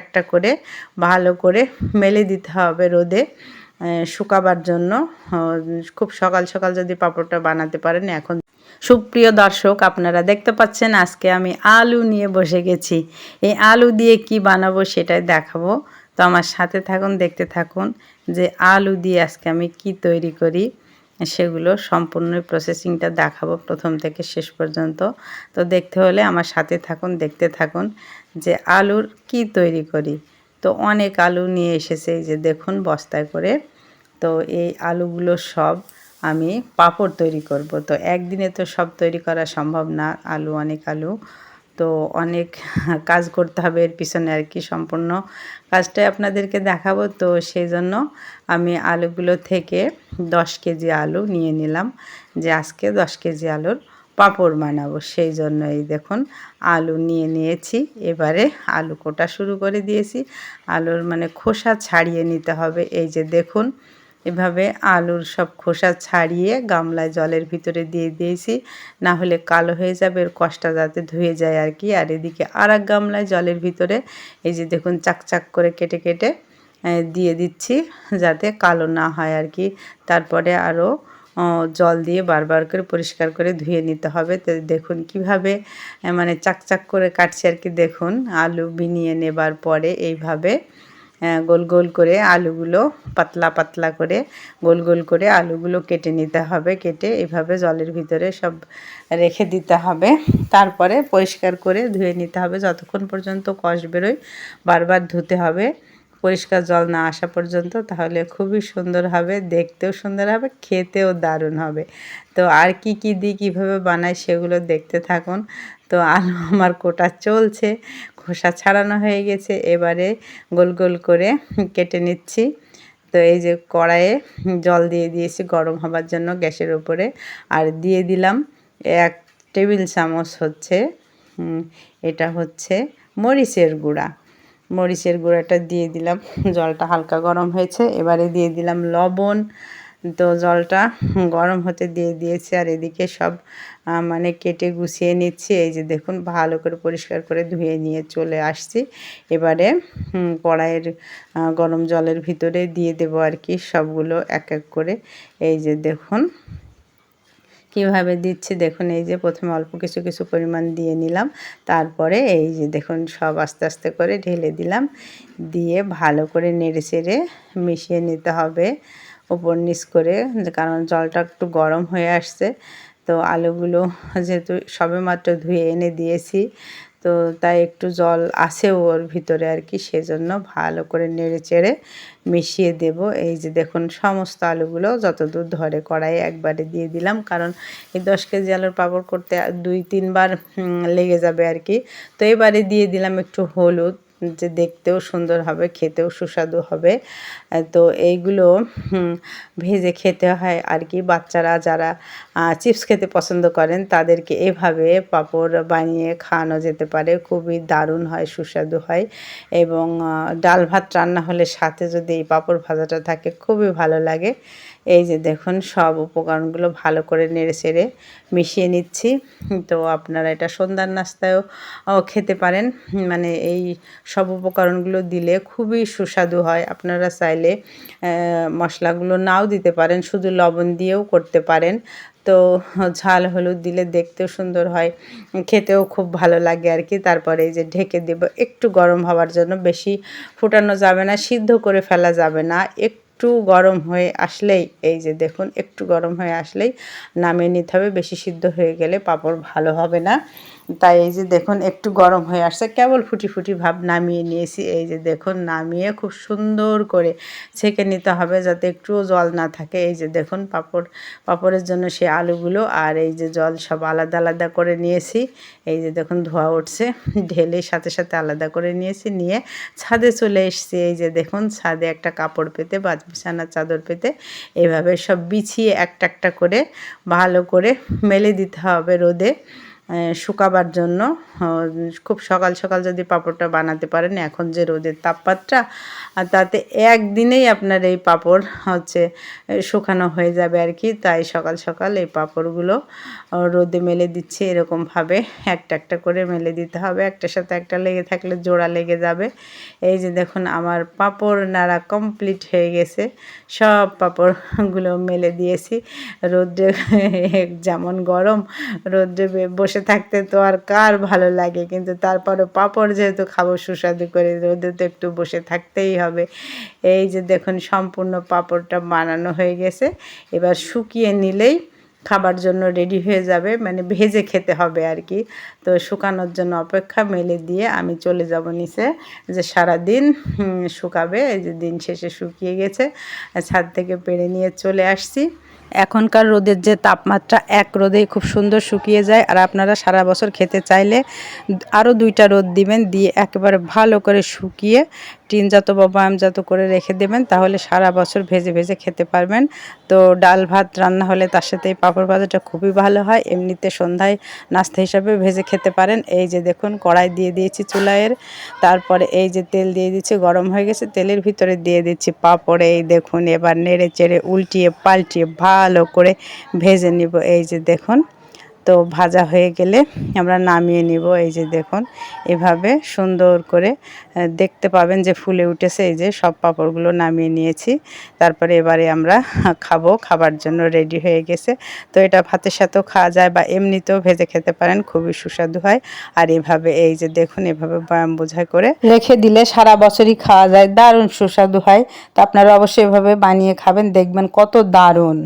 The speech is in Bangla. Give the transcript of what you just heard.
একটা করে ভালো করে মেলে দিতে হবে রোদে শুকাবার জন্য। খুব সকাল সকাল যদি পাঁপড়টা বানাতে পারেন, এখন সুপ্রিয় দর্শক, আপনারা দেখতে পাচ্ছেন আজকে আমি আলু নিয়ে বসে গেছি। এই আলু দিয়ে কি বানাবো সেটাই দেখাবো। তো আমার সাথে থাকুন, দেখতে থাকুন যে আলু দিয়ে আজকে আমি কি তৈরি করি। সেগুলো সম্পূর্ণ প্রসেসিংটা দেখাবো প্রথম থেকে শেষ পর্যন্ত। তো দেখতে হলে আমার সাথে থাকুন, দেখতে থাকুন যে আলুর কি তৈরি করি। তো অনেক আলু নিয়ে এসেছে যে দেখুন বস্তায় করে। তো এই আলুগুলো সব আমি পাঁপড় তৈরি করব। তো একদিনে তো সব তৈরি করা সম্ভব না, আলু, অনেক আলু। তো অনেক কাজ করতে হবে এর পিছনে আর কি সম্পূর্ণ কাজটাই আপনাদেরকে দেখাবো। তো সেই জন্য আমি আলুগুলো থেকে দশ কেজি আলু নিয়ে নিলাম যে আজকে দশ কেজি আলুর পাঁপড় বানাবো। সেই জন্য এই দেখুন আলু নিয়ে নিয়েছি, এবারে আলু কোটা শুরু করে দিয়েছি। আলুর মানে খোসা ছাড়িয়ে নিতে হবে। এই যে দেখুন এভাবে আলুর সব খোসা ছাড়িয়ে গামলায় জলের ভিতরে দিয়ে দিয়েছি। না হলে কালো হয়ে যাবে, এর কষ্টা যাতে ধুয়ে যায় আর কি। আর এদিকে আর এক গামলায় জলের ভিতরে এই যে দেখুন চাকচাক করে কেটে কেটে দিয়ে দিচ্ছি যাতে কালো না হয় আর কি। তারপরে আরও জল দিয়ে বারবার করে পরিষ্কার করে ধুয়ে নিতে হবে। তো দেখুন কীভাবে মানে চাকচাক করে কাটছে আর কি। দেখুন আলু বিনিয়ে নেবার পরে এইভাবে গোল গোল করে আলুগুলো পাতলা পাতলা করে, গোল গোল করে আলুগুলো কেটে নিতে হবে। কেটে এভাবে জলের ভিতরে সব রেখে দিতে হবে। তারপরে পরিষ্কার করে ধুয়ে নিতে হবে। যতক্ষণ পর্যন্ত কষ বেরোয়, বারবার ধুতে হবে। পরিষ্কার জল না আসা পর্যন্ত, তাহলে খুবই সুন্দর হবে, দেখতেও সুন্দর হবে, খেতেও দারুণ হবে। তো আর কি কি দিই কীভাবে বানাই সেগুলো দেখতে থাকুন। তো আলু আমার কোটা চলছে, খোসা ছাড়ানো হয়ে গেছে। এবারে গোল গোল করে কেটে নিচ্ছি। তো এই যে কড়াইয়ে জল দিয়ে দিয়েছি গরম হবার জন্য গ্যাসের উপরে। আর দিয়ে দিলাম এক টেবিল চামচ হচ্ছে এটা হচ্ছে মরিচের গুঁড়া। মরিচের গুঁড়াটা দিয়ে দিলাম, জলটা হালকা গরম হয়েছে। এবারে দিয়ে দিলাম লবণ তো জলটা গরম হতে দিয়ে দিয়েছি আর এদিকে সব মানে কেটে গুছিয়ে নিচ্ছি। এই যে দেখুন, ভালো করে পরিষ্কার করে ধুয়ে নিয়ে চলে আসছি। এবারে কড়াইয়ের গরম জলের ভিতরে দিয়ে দেবো আর কি সবগুলো এক এক করে। এই যে দেখুন, কীভাবে দিচ্ছি দেখুন, এই যে প্রথমে অল্প কিছু কিছু পরিমাণ দিয়ে নিলাম। তারপরে এই যে দেখুন, সব আস্তে আস্তে করে ঢেলে দিলাম। দিয়ে ভালো করে নেড়ে চেড়ে মিশিয়ে নিতে হবে। ওপর নিচ করে কারণ জলটা একটু গরম হয়ে আসছে। তো আলুগুলো যেহেতু সবে মাত্র ধুয়ে এনে দিয়েছি, তো তাই একটু জল আছে ওর ভিতরে আর কি, সেজন্য ভালো করে নেড়ে চেড়ে মিশিয়ে দেব। এই যে দেখুন সমস্ত আলুগুলো যত দূর ধরে কড়াই একবারে দিয়ে দিলাম, কারণ এই দশ কেজি আলুর পাপড় করতে দুই তিনবার লেগে যাবে আর কি। তো এবারে দিয়ে দিলাম একটু হলুদ যে দেখতেও সুন্দর হবে, খেতেও সুস্বাদু হবে। তো এইগুলো ভেজে খেতে হয় আর কি। বাচ্চারা যারা চিপস খেতে পছন্দ করেন, তাদেরকে এভাবে পাঁপড় বানিয়ে খাওয়ানো যেতে পারে। খুবই দারুণ হয়, সুস্বাদু হয় এবং ডাল ভাত রান্না হলে সাথে যদি এই পাঁপড় ভাজাটা থাকে, খুবই ভালো লাগে। এই যে দেখুন, সব উপকরণগুলো ভালো করে নেড়ে চেড়ে মিশিয়ে নিচ্ছি। তো আপনারা এটা সন্ধ্যার নাস্তায়ও খেতে পারেন। মানে এই সব উপকরণগুলো দিলে খুবই সুস্বাদু হয়। আপনারা চাইলে মশলাগুলো নাও দিতে পারেন, শুধু লবণ দিয়েও করতে পারেন। তো ঝাল হলুদ দিলে দেখতেও সুন্দর হয়, খেতেও খুব ভালো লাগে আর কি। তারপরে এই যে ঢেকে দেব, একটু গরম হওয়ার জন্য। বেশি ফুটানো যাবে না, সিদ্ধ করে ফেলা যাবে না। একটু একটু গরম হয়ে আসলেই, এই যে দেখুন, একটু গরম হয়ে আসলেই নামিয়ে নিতে হবে। বেশি সিদ্ধ হয়ে গেলে পাঁপড় ভালো হবে না। তাই এই যে দেখুন, একটু গরম হয়ে আসছে। কেবল ফুটি ফুটি ভাব নামিয়ে নিয়েছি। এই যে দেখুন, নামিয়ে খুব সুন্দর করে ছেঁকে নিতে হবে যাতে একটুও জল না থাকে। এই যে দেখুন, পাপড়, পাপড়ের জন্য সে আলুগুলো আর এই যে জল সব আলাদা আলাদা করে নিয়েছি। এই যে দেখুন, ধোয়া উঠছে। ঢেলে সাথে সাথে আলাদা করে নিয়েছি। নিয়ে ছাদে চলে এসছি। এই যে দেখুন, ছাদে একটা কাপড় পেতে বা বিছানার চাদর পেতে এভাবে সব বিছিয়ে একটা একটা করে ভালো করে মেলে দিতে হবে রোদে। শুকাবার জন্য। খুব সকাল সকাল যদি পাঁপড়টা বানাতে পারেন, এখন যে রোদের তাপমাত্রা তাতে একদিনেই আপনার এই পাঁপড় হচ্ছে শুকানো হয়ে যাবে আর কি। তাই সকাল সকাল এই পাঁপড়গুলো রোদে মেলে দিচ্ছি। এরকমভাবে একটা একটা করে মেলে দিতে হবে। একটার সাথে একটা লেগে থাকলে জোড়া লেগে যাবে। এই যে দেখুন, আমার পাঁপড় নাড়া কমপ্লিট হয়ে গেছে। সব পাঁপড়গুলো মেলে দিয়েছি। রোদ্রে, যেমন গরম, রোদ্রে বে- বসে থাকতে তো আর কার ভালো লাগে? কিন্তু তারপরে পাঁপড় যেহেতু খাব, সুস্বাদু করে রোদে তো একটু বসে থাকতেই হবে। এই যে দেখুন, সম্পূর্ণ পাঁপড়টা বানানো হয়ে গেছে। এবার শুকিয়ে নিলেই খাবার জন্য রেডি হয়ে যাবে। মানে ভেজে খেতে হবে আর কি। তো শুকানোর জন্য অপেক্ষা মেলে দিয়ে আমি চলে যাব নিচে। যে সারা দিন শুকাবে, এই যে দিন শেষে শুকিয়ে গেছে, ছাদ থেকে পেরে নিয়ে চলে আসছি। এখনকার রোদের যে তাপমাত্রা, এক রোদে খুব সুন্দর শুকিয়ে যায়। আর আপনারা সারা বছর খেতে চাইলে আরও দুইটা রোদ দিবেন, দিয়ে একেবারে ভালো করে শুকিয়ে টিনজাত বা বয়ামজাত করে রেখে দেবেন, তাহলে সারা বছর ভেজে ভেজে খেতে পারবেন। তো ডাল ভাত রান্না হলে তার সাথে এই পাঁপড় ভাজাটা খুবই ভালো হয়। এমনিতে সন্ধ্যায় নাস্তা হিসাবে ভেজে খেতে পারেন। এই যে দেখুন, কড়াই দিয়ে দিয়েছি চুলাইয়ের তারপরে এই যে তেল দিয়ে দিচ্ছি গরম হয়ে গেছে, তেলের ভিতরে দিয়ে দিচ্ছি পাঁপড়ে। এই দেখুন, এবার নেড়ে চেড়ে উল্টিয়ে পাল্টিয়ে ভালো করে ভেজে নিব। এই যে দেখুন তো ভাজা হয়ে গেলে আমরা নামিয়ে নিব। এই যে দেখুন, এভাবে সুন্দর করে দেখতে পাবেন যে ফুলে উঠেছে। এই যে সব পাঁপড়গুলো নামিয়ে নিয়েছি। তারপরে এবারে আমরা খাব, খাবার জন্য রেডি হয়ে গেছে। তো এটা ভাতের সাথেও খাওয়া যায় বা এমনিতেও ভেজে খেতে পারেন, খুবই সুস্বাদু হয়। আর এভাবে, এই যে দেখুন, এভাবে বয়াম বোঝাই করে রেখে দিলে সারা বছরই খাওয়া যায়। দারুণ সুস্বাদু হয়। তো আপনারা অবশ্যই এভাবে বানিয়ে খাবেন, দেখবেন কত দারুণ।